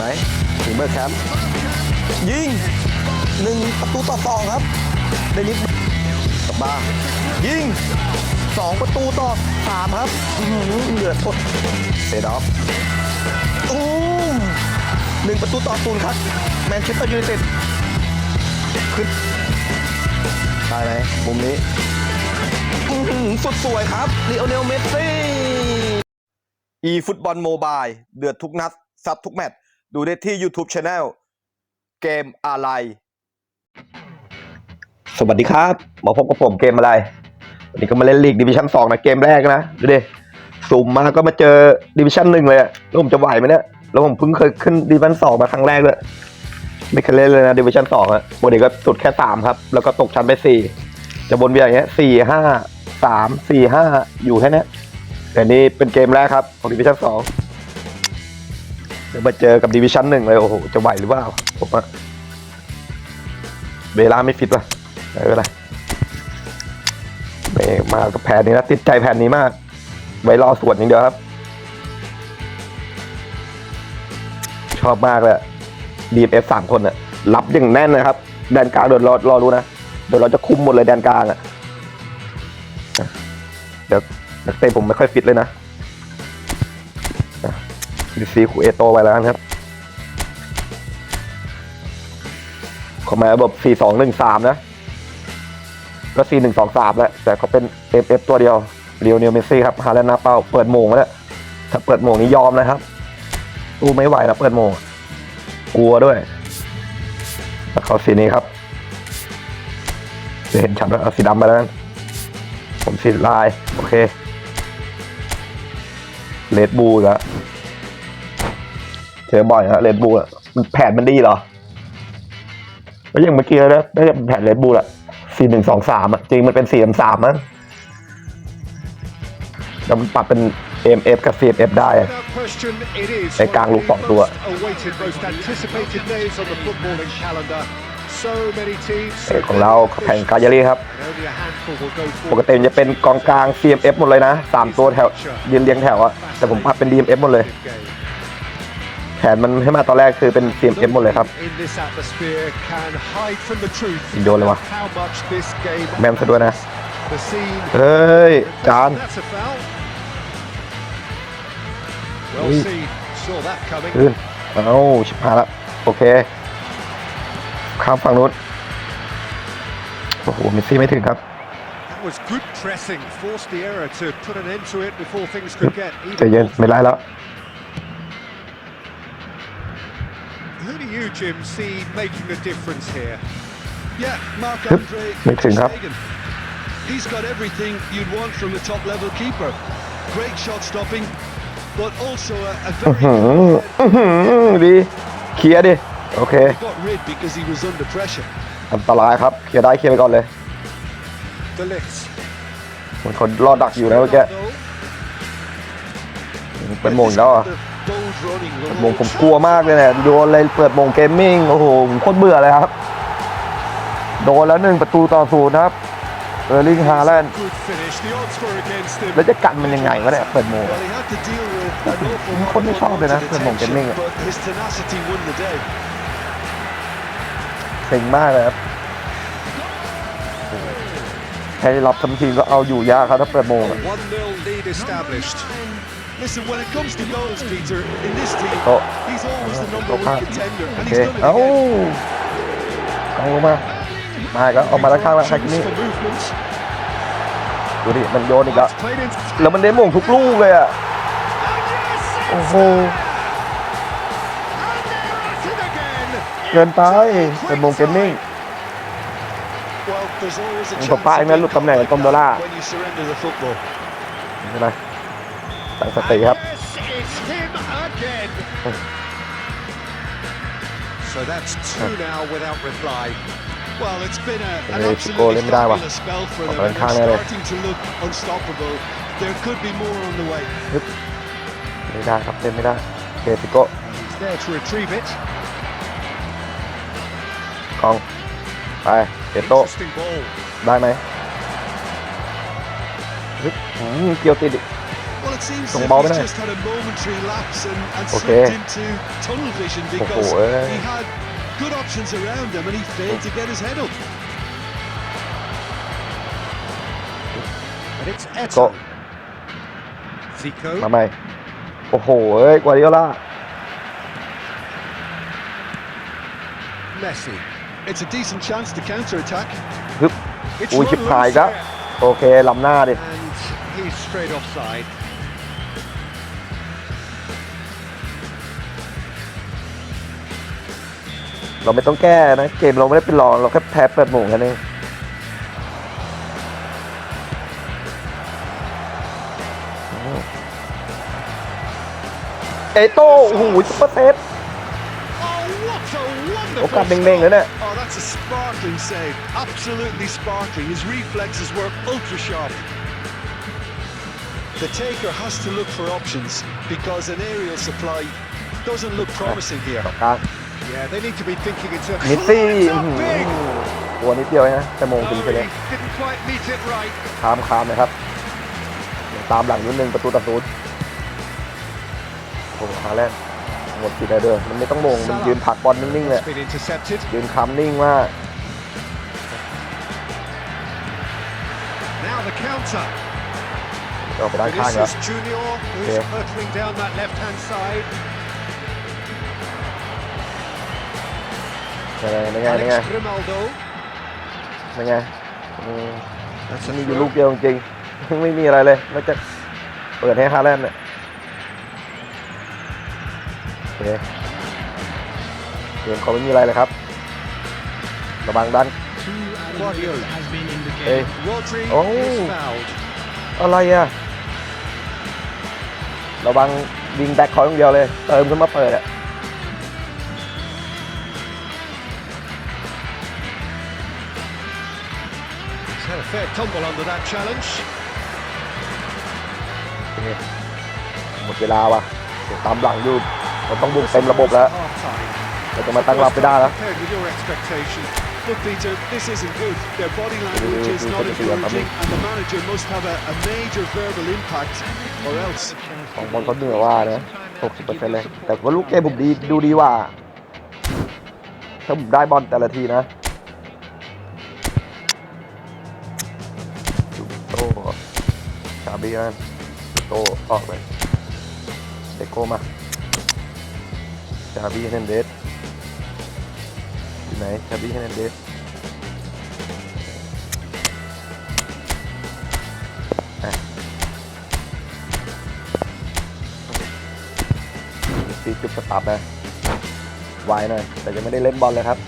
ไหมถึงเบอร์แคมป์ยิงหนึ่งประตูต่อสองครับเดนิสกลับบ้ายิงสองประตูต่อสามครับอื้อหือเหลือทดเซดอฟตูมหนึ่งประตูต่อศูนย์ครับ แมนเชสเตอร์ยูไนเต็ดขึ้นได้ไหมมุมนี้สุดสวยครับลีโอเนลเมสซี่ e ฟุตบอลโมบายเดือดทุกนัดซัดทุกแมตช์ ดูได้ที่ YouTube Channel เกมอะไร สวัสดีครับ มาพบกับผมเกมอะไร วันนี้ก็มาเล่นลีกดิวิชั่นสองนะเกมแรกนะ ดูดิสุ่มมาก็มาเจอดิวิชั่นหนึ่งเลยอะแล้วผมจะไหวไหมเนี่ย แล้วผมเพิ่งเคยขึ้นดิวิชั่นสองมาครั้งแรกเลย ไม่เคยเล่นเลยนะดิวิชั่นสองอะปกติก็สุดแค่สามครับ แล้วก็ตกชั้นไปสี่จะบนเวียอย่างเงี้ยสี่ห้าสามสี่ห้าอยู่แค่นี้แต่นี่เป็นเกมแรกครับของดิวิชั่นสอง เดี๋ยวมาเจอกับดิวิชั่นหนึ่งเลยโอ้โหจะไหวหรือเปล่าผมอะเวลาไม่ฟิตว่ะไม่เป็นไรไม่มากับแผนนี้นะติดใจแผนนี้มาก ไว้รอสวนอย่างเดียวครับ ชอบมากเลยดีเอฟสามคนอะรับอย่างแน่นนะครับแดนกลางเดี๋ยวรอรอรู้นะเดี๋ยวเราจะคุมหมดเลยแดนกลางอะเดี๋ยวนักเตะผมไม่ค่อยฟิตเลยนะ ดีซีคูเอโตไปแล้วครับเขามาระบบ 4 2 1 3 นะ ก็ 4 1 2 3 แล้ว แต่เขาเป็น FF ตัวเดียว เรียวเนียลเมสซี่ครับ ฮาแลนด์นาเป้า เปิดโมงแล้ว ถ้าเปิดโมงนี้ยอมนะครับตู้ไม่ไหวแล้วเปิดโมง กลัวด้วยแล้วเขาสีนี้ครับ จะเห็นชัดว่าเอาสีดำไปแล้วกันผมสีลาย โอเคเลดบูแล้ว เจอบ่อยฮะเลดบูอะมันแผนมันดีเหรอแล้วอย่างเมื่อกี้แล้วนะน่าจะเป็นแผนเลดบูลอะสี่หนึ่งสองสามอะจริงมันเป็นสี่สามมั้งแล้วมันปรับเป็น MF กับ CFF ได้อะ Without question, it is ไอ้กลางลูกสองตัว ของเราแข่งกาญารีครับ ปกติจะเป็นกองกลาง CMF หมดเลยนะสามตัวแถวเรียงเรียงแถวอะแต่ผมปรับเป็น DMF หมดเลย แผนมันให้มาตอนแรกคือเป็น CMF หมดเลยครับ In this atmosphere can hide from the truth โยนเลยวะ of how much this game แมมซะด้วยนะ The scene เฮ้ย จาน That's a foul. Well Ui. seen. Saw that coming. ขึ้นเอ้าชิบหายละ โอเค ข้ามฝั่งนู้นโอ้โหมิสซี่ไม่ถึงครับ That was good pressing. Forced the error to put an end to it before things could get ใจเย็น even. ไม่ไล่แล้ว Who do you, Jim, see making the difference here? Yeah, Mark Hup, Andre mixing ter up. Stegen. He's got everything you'd want from a top level keeper. Great shot stopping, but also a, a very หืมอื้อหือดี เคลียร์ดิ โอเค he got rid because he was under pressure. อันตรายครับ เคลียร์ได้เคลียร์ไปก่อนเลย The lift. เหมันคนรอดักอยู่นะเมื่อกี้ เป็นโมงอีกแล้วอ่ะ The Bold running will โมง hold ผมกลัวมากเลยเนี่ยโดนเลยเปิดโมงเกมมิ่งโอ้โหผมโคตรเบื่อเลยครับ โดนแล้วหนึ่งประตูต่อศูนย์ครับเออร์ลิงฮาแลนด์ Good finish. The odds were against him. แล้วจะกันมันยังไงวะเนี่ยเปิดโมง Well, he had to deal with an awful ผมคนไม่ชอบเลยนะเปิดโมงเกมมิ่ง attention, อะ but his tenacity won the day. เซ็งมากเลยครับแค่ได้รับทำทีมก็เอาอยู่ยากครับถ้าเปิดโมง อะ A 1-0 lead established. Listen, when it comes to goals, Peter, in this team, Oh. he's always the number โต๊ะ one ข้าง contender, โอ and เค he's done it เอ้า again. กองลงมามาอีก็ออกมาด้านข้างแล้วใคร Choose นี่ for movement. ดูดิมันโยนอีกแล้ว It's played in. แล้วมันได้โมงทุกลูกเลยอะโอ้โห It again. เกินไปเป็นโมงเกมมิ่ง Well, there's always a ผม chance ป้าย of แม่หลุด being ตำแหน่ง caught ตอม like โดล่า that when you surrender the football. ใช่ไหม ตั้งสติครับ Yes, it's him again. So that's two now without reply. Well, it's been a, an Maybe it's a goal absolutely in Dawa. fabulous spell for Còn them, and bên Khang they're đây này. starting to look unstoppable. There could be more on the way. ไม่ได้ครับเล่นไม่ได้เคปิโก้ He's there to retrieve it. กอง ไปเอโต้ Interesting ball. ได้ไหมเฮ้ยอืมเกี่ยวติดอีก Well, It seems as Tông if ball he's bên này. just had a momentary lapse and, and Ok. slipped into tunnel vision because Ồ, ê. he had good options around him and he failed to get his head up. And it's ก็ Eto. Zico. มาใหม่ โอ้โห เอ้ยกวาดิโอล่า Messi. It's a decent chance to counter attack. ฮึบ It's อุ้ย run ชิบหาย loose ครับ there. โอเคลำหน้าดิ And he's straight offside. เราไม่ต้องแก้นะ เกมเราไม่ได้เป็นรองเราแค่แพ้เปิดโมงแค่นี้นเองเอโต้โอ้โหซุปเปอร์เซฟ Oh, what a wonderful โอกาสเด้งๆแล้วเนี่ย Oh, that's a sparkling save. Absolutely sparkling. His reflexes were ultra sharp. The taker has to look for options because an aerial supply doesn't look promising here. กลาง Yeah, they need to be thinking in terms มิสซี่ It's อื้อ up หื big. อหัวนิดเดียวนะแต่โมง Oh, ถึง he ไปเลย didn't quite meet it right. คามคามนะครับ ตามหลังนิดนึงประตูต่อศูนย์โอ้โหฮาแลนด์หมดสิทธิ์แล้วเด้อมันไม่ต้องโมงมันยืนผลักบอลนิ่งๆเลย It's been intercepted. ยืนคำนิ่งมาก Now the counter. ออกไปด้านข้างแล้ว Vinicius Junior, who's Okay. hurtling down that left-hand side. ยังไงยังไงยังไง Alex Grimaldo. ยังไงอืมมันมีอยู่ลูกเดียวจริงๆไม่มีอะไรเลยนอกจากเปิดให้ฮาแลนด์เนี่ยโอเคเกมเขาไม่มีอะไรเลยครับ ระวังดัน Guardiola. เอ้ย Rodri Oh. is fouled. อะไรอะระวังวิงแบ็คเขาอย่างเดียวเลย เติมขึ้นมาเปิดอะ fair tumble under that challenge. โอเคหมดเวลาว่ะเดี๋ยวตามหลังอยู่เราต้องบุกเต็มระบบแล้ว Half-time. เราจะมาตั้งรับไม่ได้แล้ว Compared with your expectation. Look, Peter, this isn't good. Their body language is not Good, good, good, encouraging, and the manager must have a, a major verbal impact, or else. ของบอลเขาเหนือว่านะ 60%เลย แต่ว่าลูกเกมผมดีดูดีกว่า ถ้าผมได้บอลแต่ละทีนะีนะโตออกไปเดโก้มาชาบีเฮนเดสอยู่ไหนชาบีเฮนเดสอะซีจุดสตาร์ทนะไวหน่อยแต่ยังไม่ได้เล่นบอลเลยครับ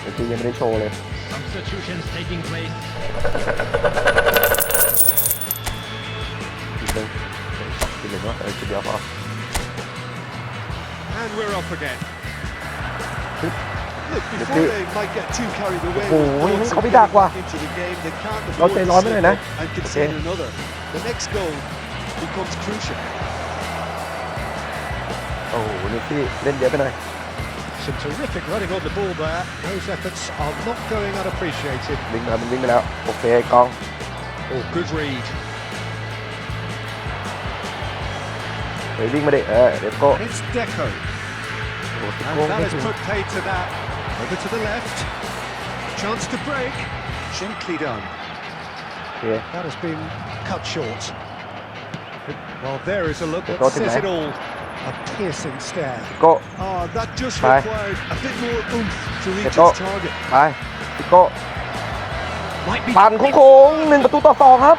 เดี๋ยวซียังไม่ได้โชว์เลย ทีนึงว่าเออทีเดียวพอ And we're off again. Look, Look, before it- they might get too carried away Oh, with ini goals kau and bidak getting wah. back into the game, they can't Kau afford cek to lawan slip mana, nah? up and concede Okay. another. The next goal becomes crucial. โอ้โหนี่ที่เล่นเยอะไปหน่อย Some terrific running on the ball there. Those efforts are not going unappreciated. วิ่งมามันวิ่งไปแล้วโอเคกอง Oh, good read. ฮ้ยวิ่งมาดิเออเดี๋ยวโก้ And it's Deco. โอ้โห And โก้ that ไม่ has ถึง put paid to that. Over to the left. Chance to break. Gently done. โอเค That has been cut short. Well, there is a look that Go to says left. it all. A piercing stare. โก้ Oh, that just Bye. required a bit more oomph to reach Let's go. its target. ไปพี่โก้ Might be ปั่นโค้งๆหนึ่งประตูต่อสองครับ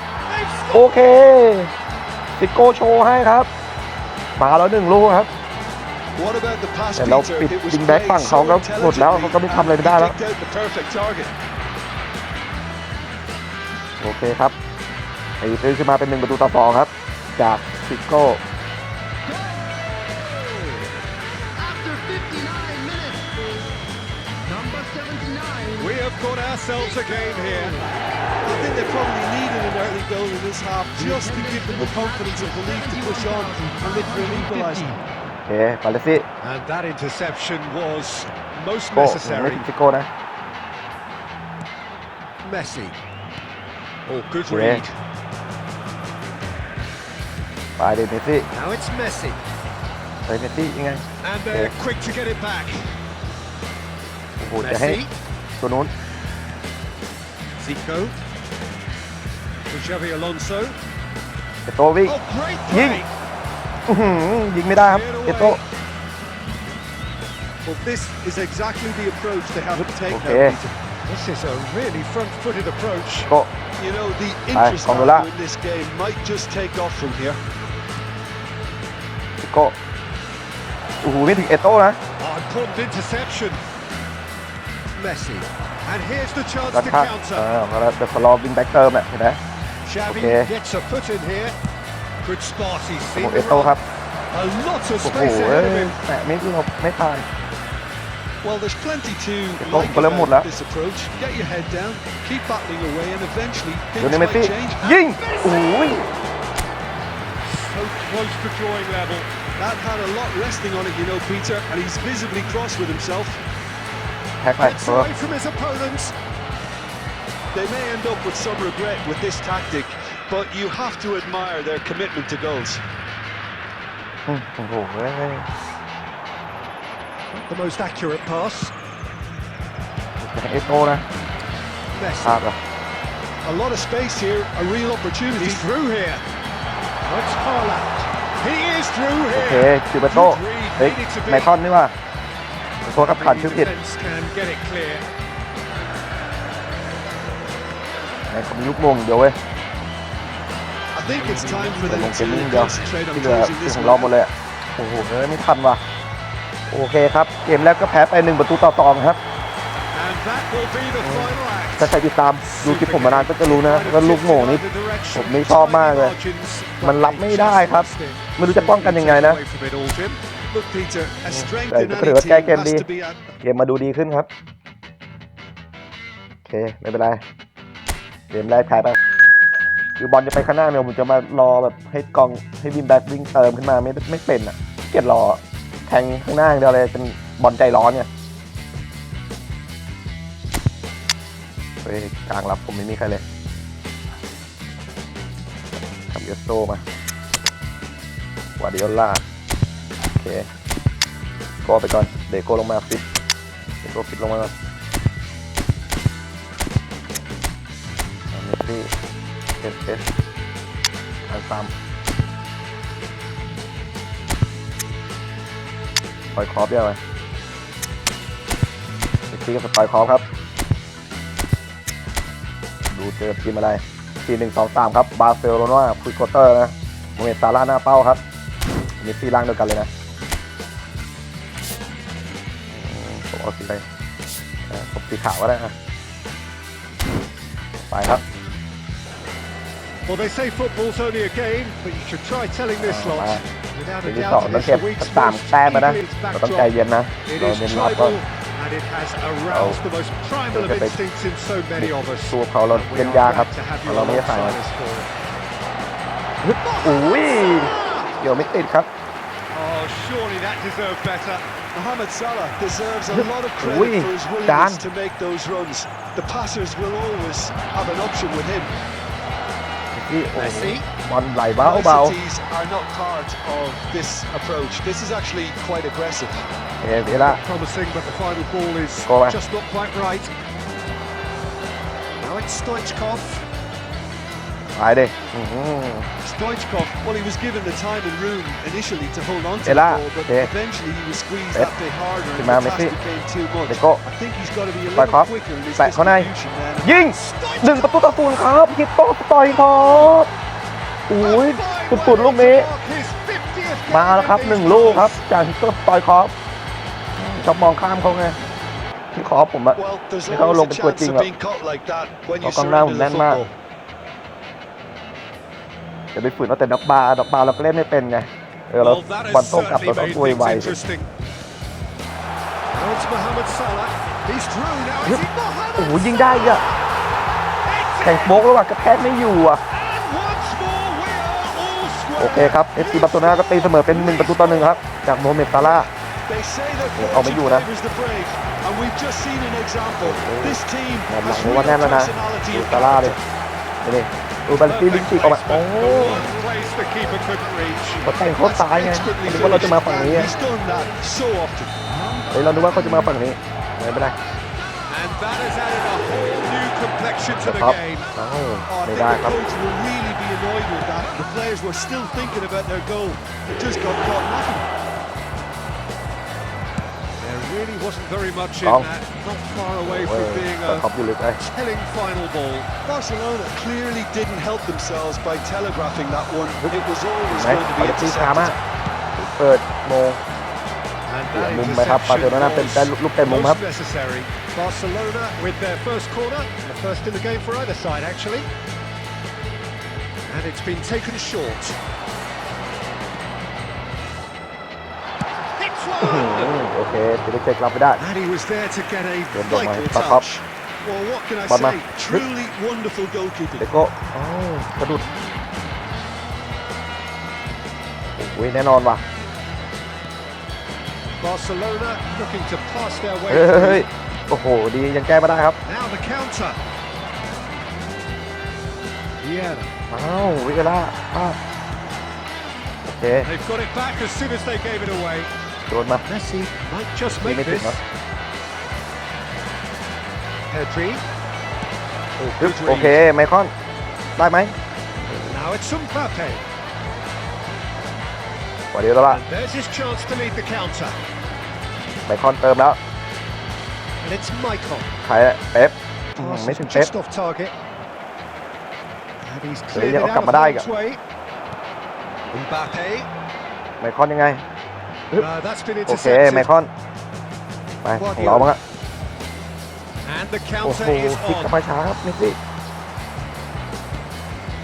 โอเคติโก้โชว์ให้ครับ มาแล้วหนึ่งลูกครับ What about the pass, แต่เรา Peter? ปิด It was วิงแบ็ก played ฝั่ง so เขาก็หมดแล้วเขาก็ไม่ intelligently. ทำอะไรไม่ได้แล้ว He picked out the perfect target. โอเคครับไอ้ตื้อขึ้นมาเป็นหนึ่งประตูต่อสองครับ จากซิโก้ ourselves a game here. I think they probably needed an early goal in this half just to give them the confidence and belief to push on and look for an equaliser. โอเคปาเลซี่ And that interception was most โก้ยังไม่ necessary. ถึงซิโก้นะ Messi. Oh, good Yeah. read. ไปเดเมสซี่ Now it's Messi. ไปเมสซี่ยังไง And they're quick to get it back. โอ้โหจะให้ Messi. ตัวนู้น Zico. To Xavi Alonso. เอโต้วิ่ง Oh, great Ying. play. อื้อหือยิงไม่ได้ครับเอโต้ Well, this is exactly the approach they have to take Okay. now, Peter. This is a really front-footed approach. โก็ You know, the Aye, interest Kongola. factor in this game might just take off from here. โก็โอ้โหไม่ถึงเอโต้นะ Oh, important interception. Messi. And here's the chance รา to คา counter. เออมาแล้วจะรอวิ่งแบ็กเติมอ่ะเห็นไหม Xavi Okay. gets a foot in here. Good spot. He's โอ้โห seen เอ the โต้ครับ run. A lot of โอ้โห space เอ้ ahead of ย him. แตะไม่หลบไม่ผ่าน Well, there's plenty to Go, like go, let him about out. this approach. Get your head down, keep battling away, and eventually ดู things ในเมส might ซี่ change. ยิงโอ้ย So close to drawing level. That had a lot resting on it, you know, Peter, and he's visibly cross with himself. แท็กไป Gets เออ away from his opponents. They may end up with some regret with this tactic, but you have to admire their commitment to goals. อืมโอ้โหเอ้ย The most accurate pass. แต่เอโต้นะพ Messi. ลาดอะ A lot of space here, a real opportunity. He's through here. That's Haaland. He is through โอเค here. คิวเบโต้เฮ้ย โทษครับผ่าน Maybe ชื่อ the ผิด defence can get it clear. ไหนเขามีลูกมงเดี๋ยวเว้ย I think it's time for แต่ them ลงเกม to มิ่งเดียว concentrate on ที่เหลือ closing ที่ this ของเรา one. หมดเลยอะโอ้โหเฮ้ยไม่ทันว่ะโอเคครับ เกมแรกก็แพ้ไปหนึ่งประตูต่อสองครับ And that will be the final act. ถ้าใครติดตามดูคลิปผมมานานก็จะรู้นะว่าลูกโม่งนี่ผมนี่ชอบมากเลย มันรับไม่ได้ครับ ไม่รู้จะป้องกันยังไงนะ Look, Peter, a strength Right, in look any at it, team okay, has Candy. to be at เกมมาดูดีขึ้นครับ โอเค ไม่เป็นไร เกมแรกแพ้ไปคือบอลจะไปข้างหน้าเนี่ยผมจะมารอแบบให้กองให้วินแบ็กวิ่งเติมขึ้นมาไม่ไม่เป็นอะ เกลียดรอแทงข้างหน้าอย่างเดียวเลยเป็นบอลใจร้อนเนี่ยเฮ้ยกลางรับผมไม่มีใครเลยทำเอสโซมา วาดิโอล่าโอ เคก้ไปก่อน เดโก้ลงมาฟิตเดโก้ฟิตลงมาก่อนอ่าเมสซี่เอสเอสทางซ้ำปล่อยคอร์ฟเดียวไปเมสซี่กับสปอยคอร์ฟครับ ดูเจอทีมอะไรทีหนึ่งสองสามครับ บาร์เซโลนาคุยโคเตอร์นะโมเมตซาร่าหน้าเป้าครับเมสซี่ล่างเดียวกันเลยนะ เอาสีอะไรเอ่อผมสีขาวก็ได้อะไปครับ Well, they say football's only a game, but you should try telling this Oh, lot. wow. Without ที a ที่สอง doubt, ต้อง it's เก็บ a weak สาม spot. แต้มมานะ Keeping its เราต้องใจ backdrop. เย็นนะ It เรา is เน้นรับก่อน tribal, and it has aroused the most primal of Okay, babe. instincts in so many of us. ตัวเขาเรา We เล่น are ยากครับ glad to have you เราไม่ได้ใส่ alongside us for it. อุ้ยเดี๋ยวไม่ติดครับ Oh, surely that deserved better. Mohamed Salah deserves a lot of credit for his willingness to make those runs. The passers will always have an option with him. Messi. Niceties are not part of this approach. This is actually quite aggressive. Yeah, vậy. Promising, but the final ball is just not quite right. Now it's Stoichkov. ไปดิอื้อหือ Stoichkov, well, he was given the time and room initially to hold on to the Ela, ball, but okay. eventually he was squeezed Pep. that bit harder and Thì the mà task Messi. became too much. Để cô. I think he's got to be a Phải little khó. quicker in his Phải khó này. distribution then. ยิงหนึ่งประตูต่อศูนย์ครับฮิปโปสต่อยครับอุ้ยสุดๆลูกนี้ His 50th มาแล้วครับหนึ่งลูกครับ จากฮิปโปสต่อยครับชอบมองข้ามเขาไงที่ขอผมอะ Well, there's Thì không always lộn a cái quật chance trình of ạ. being caught like that when you Có con nào surrender the nén mà. football. จะไปฝืนเอาแต่ดอกบาร์ดอกบาร์เราก็เล่นไม่เป็นไงเออเรา Well, that บอล has โต้กลับเรา certainly ต้อง made ตัวย things ไว interesting. Now it's Mohamed Salah. He's through now. Is he โอ้โห Mohamed ยิงได้อีกอะแข่งโป๊กแล้วว่ะกระแทกไม่อยู่อะ And once more, we are all โอเค square. ครับเอฟซีบาร์เซโลนาก็ตีเสมอเป็นหนึ่งประตูต่อหนึ่งครับ จากโมเมตซาร่า They say that Ủa, ông fortune mới vô nè. favours the brave, and we've just seen an example. This team งานหลัง has นี้ real ว่าแน่นแล้วนะ personality ดู and ซาร่าดิ character. นี่ ดูบัลตี้ลิงก์อีกออกมาโอ้ One place the keeper couldn't reach. เขาแต่งโคตรซ้ายไง Expertly นึกว่าเราจะมา finished, ฝั่ง and นี้อะ he's done that so often. เฮ้ยเราดูว่าเขาจะมาฝั่งนี้ไม่เป็นไร And that has added a whole new complexion to the ครับ game. เอ้า Oh, I ไม่ think ได้ the ครับ really wasn't very much in Oh. that. Not far away เว้ย from being แต่ a ท็อปอยู่ลึกเลย telling final ball. Barcelona clearly didn't help themselves by telegraphing that one. It was always ไหม going to เขา be จะตีช้ามาก intercepted. เปิดโมง And เสีย that มุมไปครับบาร์เซโลนาเป็นได้ interception ลูกเต็มมุม was ครับ most necessary. Barcelona with their first corner, the first in the game for either side actually. And it's been taken short. โอเคเดี๋ยวเช็ครับไปได้ And he was there to get a Good ball, vital mate. Back up. touch. Well, what can I Ball, say? man. Truly wonderful เด goalkeeping. โก้โอ้กระดุดโอ้ยแน่นอนว่ะ Barcelona looking to pass their เฮ้ย way เฮ้ย through. โอ้โห ดียังแก้ไม่ได้ครับ Now the counter. Yeah, อ้าววิกาล่าอ้าวโอเค they've got it back as soon as they gave it away. โดนมา Messi might just ยิง make ไม่ถึง this. ครับ Pedri. Oh, ฮึบ good โอเค read. ไมคอนได้ไหม Now it's Mbappe. กว่าเดียวแล้วล่ะ And there's his chance to lead the counter. ไมคอนเติมแล้ว And it's Michael. ใครอะเป๊ปอืม Pass ไม่ถึ is งเป๊ป just off target. And he's Đấy, cleared nhậu it cặp out mà of đai harm's kìa. way. Mbappe. ไมคอนยังไง โอเคไม intercepted. คอนไปของเราบ้างอะ And the โอ้โห counter is พลิกกลับ on. มาช้าครับนิกซี่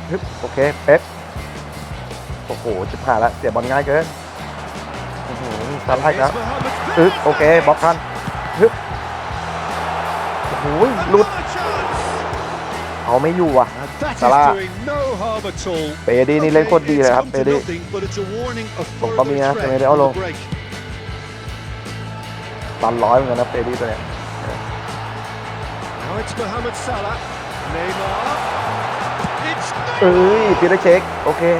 ฮึบโอเคเป๊ปโอ้โหจิบหายแล้วเสียบอลง่ายเกินอื้อหือซาร่าอีกแล้ว Here's Mohamed ฮึบโอเคบล็อกทันฮึบโอ้โหหลุด Another chance. เอาไม่อยู่อะ And that is Salah. doing no harm at all. เปดีนี่เล่นโคตรดีเลยครับ It's เป come to ดี nothing, but it's a warning of ผมก็ further มีนะ threat แต่ไม่ได้เอา on ล the ง break. ตันร้อยเหมือนกันนะเปดีตัวเนี้ย Now it's Mohamed Salah. Neymar. It's เอ้ Neymar. ยปีเตอร์เช็คโอเค Oh,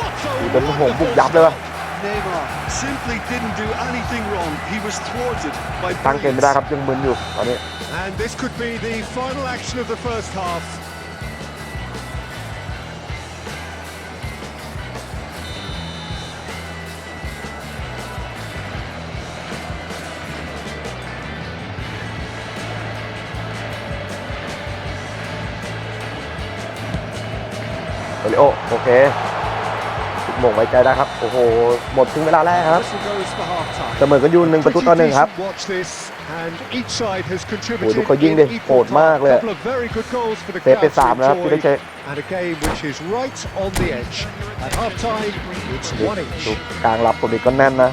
what a เป็นผมบุก wonderful ยับเลยว่ะ Neymar simply didn't do anything wrong. He was thwarted by ตั้งเกมไม่ได้ brilliance. ครับยังมึนอยู่ตอนนี้ And this could be the final action of the first half. โอริโอโอเคติด หมงไว้ใจได้ครับ โอ้โห หมดถึงเวลาแรกครับ Whistle goes for half time. เสมอกันอยู่หนึ่งประตูต่อหนึ่งครับ Watch this, and each side has โอ้ contributed โหดูเขายิงดิ in โห equal ดมาก part. เลย couple of very good goals for the เซฟไป crowd สาม to แล้วครับปีเตอร์ enjoy, เช็ค and a game which is right on the edge. At half time, it's ดู one each. ดูกลางรับผมอีกก็แน่นนะ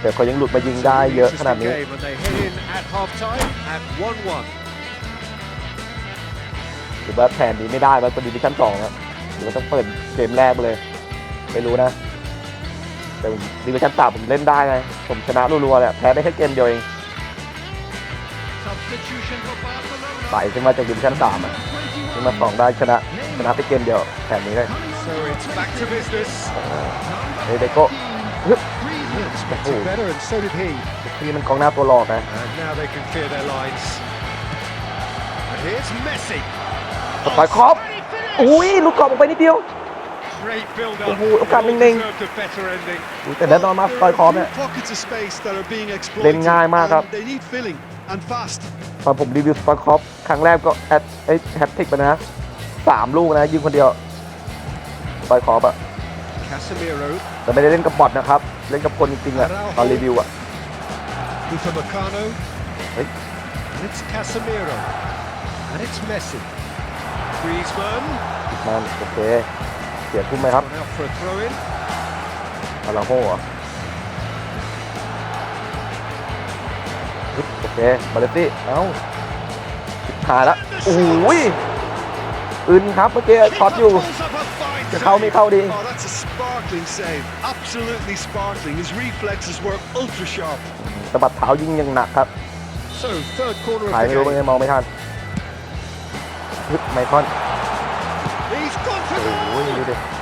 แต่เขายังหลุดมายิงได้เยอะขนาดนี้ Game, and they head in at half time at 1-1. หรือว่าแผนนี้ไม่ได้ว่าเป็นดิวิชั่นสองอะหรือว่าต้องเปิดเกมแรกไปเลย ไม่รู้นะ แต่ดิวิชั่นสามผมเล่นได้ไงผมชนะรัวๆแหละแพ้ได้แค่เกมเดียวเอง Substitution for Barcelona. ไต่ขึ้นมาจากดิวิชั่นสามอะขึ้นมาสองได้ชนะชนะไปเกมเดียวแผนนี้เลย So it's back to business. เฮ้ยเดโก้ฮึบ He expected better, and so did he. นี่มันกองหน้าตัวหลอกนะ And now they can clear their lines. And here's Messi. สปอยครอบอุ้ยลูกกรอบออกไปนิดเดียว Great build up. โอ้โหโอกาสนิ่งๆ Deserved a better ending. อุ๊ยแต่แน่นอนมากสปอยครอบเนี่ย Pockets of space that are being exploited. เล่นง่ายมากครับ and They need filling and fast. ตอนผมรีวิวสปอยครอบครั้งแรกก็แอดไอ้แฮตติกไปนะสามลูกนะยิงคนเดียวสปอยครอบอะ Casemiro. แต่ไม่ได้เล่นกับบอทนะครับ เล่นกับคนจริงๆอะตอนรีวิวอะ Upamecano. Hey. And it's Casemiro. And it's Messi. Griezmann. มันโอ เคเสียทุ่มไหมครับ Gone out for a throw in. อาราโฮเหรอฮึบโอเคบาเลตี้เอ้าชิบหายละโอ้โหยอึนครับเมื่อกี้ช็อตอยู่ Follows up a fine จะเข้าไม่เข้าดี Oh, that's a sparkling save. Absolutely sparkling. His reflexes were ultra sharp. สะบัดเท้ายิงอย่างหนักครับ So, third corner ถ่าย of ไม่ the รู้เป็นไง game. มองไม่ทันฮึบไมคอน ดูดิ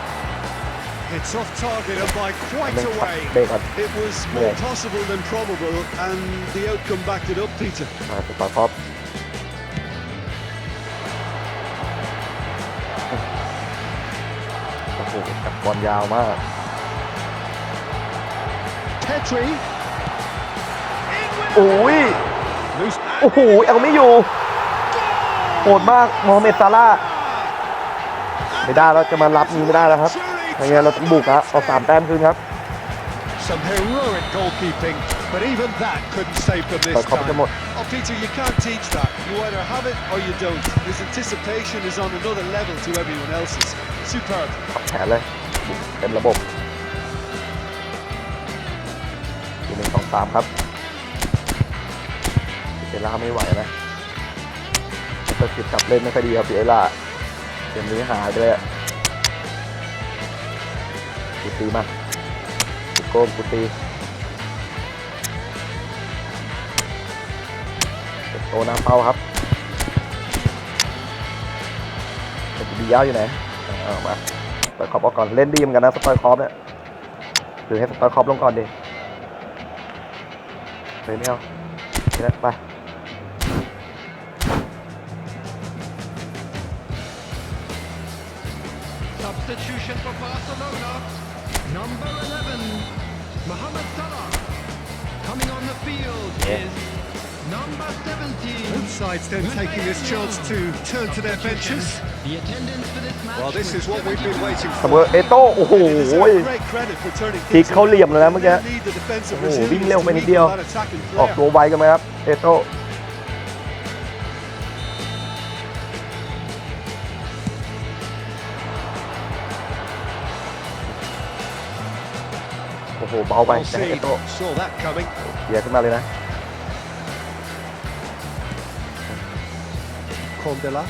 It's off target and by quite หนึ่ง a way. เบรกก่อน It was more possible than probable, and the outcome backed it up, Peter. มาสปาร์คอฟโอ้โหกับบอลยาวมาก Petri. โอ้ย Loose. โอ้โห เอาไม่อยู่ โหดมากโมฮัมเหม็ดซาร่าห์ ไม่ได้แล้วจะมารับนี้ไม่ได้แล้วครับอย่างเงี้ยเราต้องบุกครับเอาสามแต้มคืนครับ Some heroic goalkeeping, but even that couldn't save them เปิ this ดครบจะหม time. ด Oh, Peter, you can't teach that. You either have it or you don't. His anticipation is on another level to everyone else's. Superb. ปรับแผนเลยบุกเต็มระบบทีหนึ่งสองสามครับเอล่าไม่ไหวนะเปิดสิบกลับเล่นไม่ค่อยดีครับพี่เอล่าเก มนี้หายไปเลยอะกูตีมากูโกงกูตีโตน้ำเป้าครับเป็นดียาวอยู่ไหนเอามาสปอยคอปเอาก่อน เล่นดีเหมือนกันนะสปอยคอปเนี่ยหรือให้สปอยคอปลงก่อนดีเลยไม่เอานี่นะไป Substitution for Barcelona. Number 11, Mohamed Salah. Coming on the field is number 17. Both sides then taking this chance to turn to their benches. The attendance for this match. Well, this was is what we've been 72. waiting เสมอ for. เอโต้โอ้โห They deserve great credit for turning พลิก things เข้าเหลี่ยมเลยนะเมื่อกี้ They need the defensive โอ้โห resilience วิ่งเร็วไป to นิดเดียว equal that attacking ออก flair. ตัวไวกันไหมครับ เอโต้ อ้โหเบาไป Well จะให้เอ seen. โต้ Saw that coming. เสียขึ้นมาเลยนะ Condela.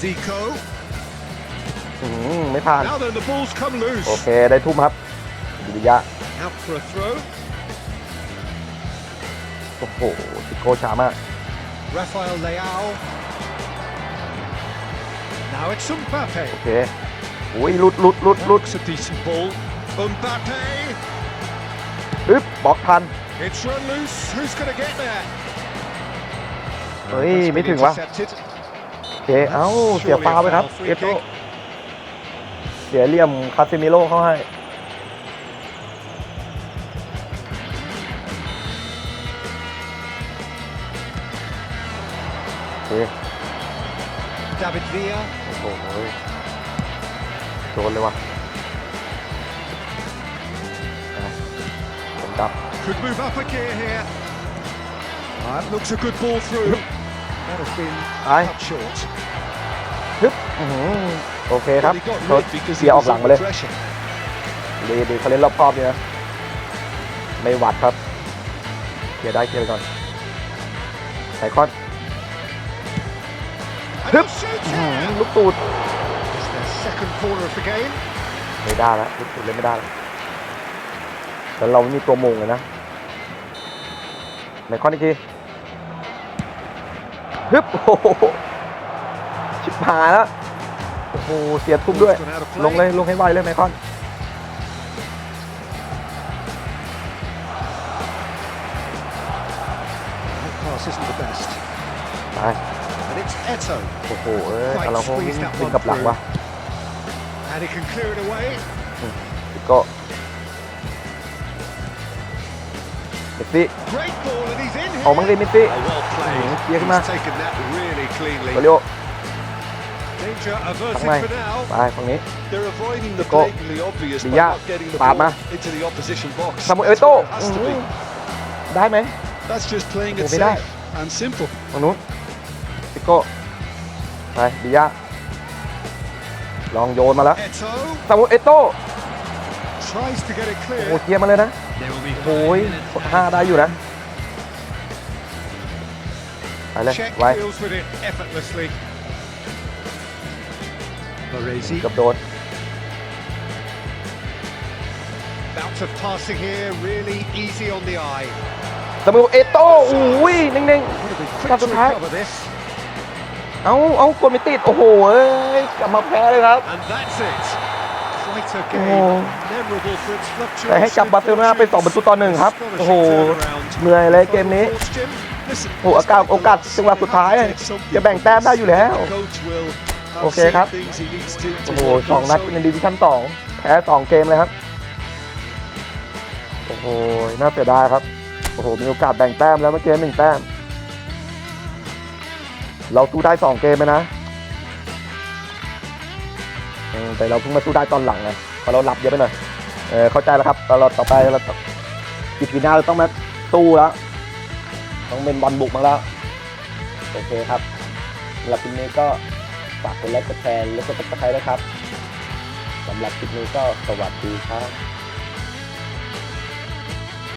Zico. อื้อหือไม่ผ่าน Now then, the ball's come โอ loose. เคได้ทุ่มครับวิริยะ Out for a throw. โอ้โหติโก้ช้ามาก Rafael Leao. Now it's Mbappe. โอเคอุ้ยหลุดหลุดหลุดหลุด Looks a decent ball. Mbappe. ปึ๊บบล็อกทัน It's run loose. Who's going to get there? เฮ้ย That's ไม่ been ถึงวะ intercepted. โอเคเอ้า เสียฟาวไปครับเอโต้เสียเหลี่ยมคาซิมิโร่เข้าให้ โอเค David Villa. โอ้โหโดนเลยว่ะอะ ผมดับ Could move up a gear here. That looks a good ball through. That has been ไอ้ cut short. ฮึบอื้อหือโอเคครับ But he got เขา rid because เสี he ยออก was หลังไป under เลย pressure. ดีดีเขาเล่นรอบครอบนี่นะ ไม่หวัดครับเคลียร์ได้เคลียร์ไปก่อนไซคอน And Hup. he'll shoot อื้อ it. หือลูกตูด It's their second corner of the game. ไม่ได้แล้วลูกตูดเล่นไม่ได้แล้ว แต่เรามีตัวมงเลยนะไซคอนอีกทีฮึบโอ้โหชิบหายแล้วโอ้โหเสียทุ่มด้วย ลงเลยลงให้ไวเลยไมคอนไปโอ้โหเอ้ยเราคงวิ่งกับหลังวะ เมสซี่ Great ball, and he's in ออก here. มั้งดิเมสซี่ Oh, well played. Mhm, clear him out. He's taken that really มา cleanly. ริโอ Danger ข้าง averted ใน for now. ไปฝั่งนี้ They're avoiding the Go. blatantly obvious by Villa. not getting the Pad ball ma. into the opposition box. ซามูเอล That's โต้ where it has to be. ได้ไหม That's just playing it Oh, Villa. safe and simple. ฝั่งนู้นติโก้ไปดิยะลองโยนมาแล้ว Eto ซามูเอลโต้ tries to get it โอ้โห clear. เคลียร์มาเลยนะ There will be โอ้ย five minutes กดห้าได้อยู่นะไปเลย Check ไว้ deals with it effortlessly. Baresi เกือบโดน Bout of passing here, really easy on the eye. ซามูเอลโต้อุ้ยนิ่ง Would have been quick to Doesn't hurt. recover this. ๆเอาเอากดไม่ติด โอ้โหเอ้ย กลับมาแพ้เลยครับ And that's it. Quite a Oh. game. Memorable for its แต่ให้จับ บาร์เซโลนาเป็น2ประตูต่อหนึ่งครับ โอ้โห เหนื่อยเลยเกมนี้ โอ้โหโอกาสโอกาสจังหวะสุดท้ายจะแบ่งแต้มได้อยู่แล้ว โอเคครับ โอ้โหสองนัดในดิวิชั่นสองแพ้สองเกมเลยครับ โอ้โห น่าเสียดายครับ โอ้โห มีโอกาสแบ่งแต้มแล้วเมื่อกี้หนึ่งแต้ม เราสู้ได้สองเกมเลยนะเออ แต่เราเพิ่งมาสู้ได้ตอนหลังไงเพราะเราหลับเยอะไปหน่อยเออเข้าใจแล้วครับตลอดต่อไปเราต้องอีพีหน้าเราต้องมาสู้แล้วต้องเป็นบอลบุกมาแล้วโอเคครับสำหรับคลิปนี้ก็ฝากกดไลค์กดแชร์และกดติดตามด้วยครับสำหรับคลิปนี้ก็สวัสดีครับ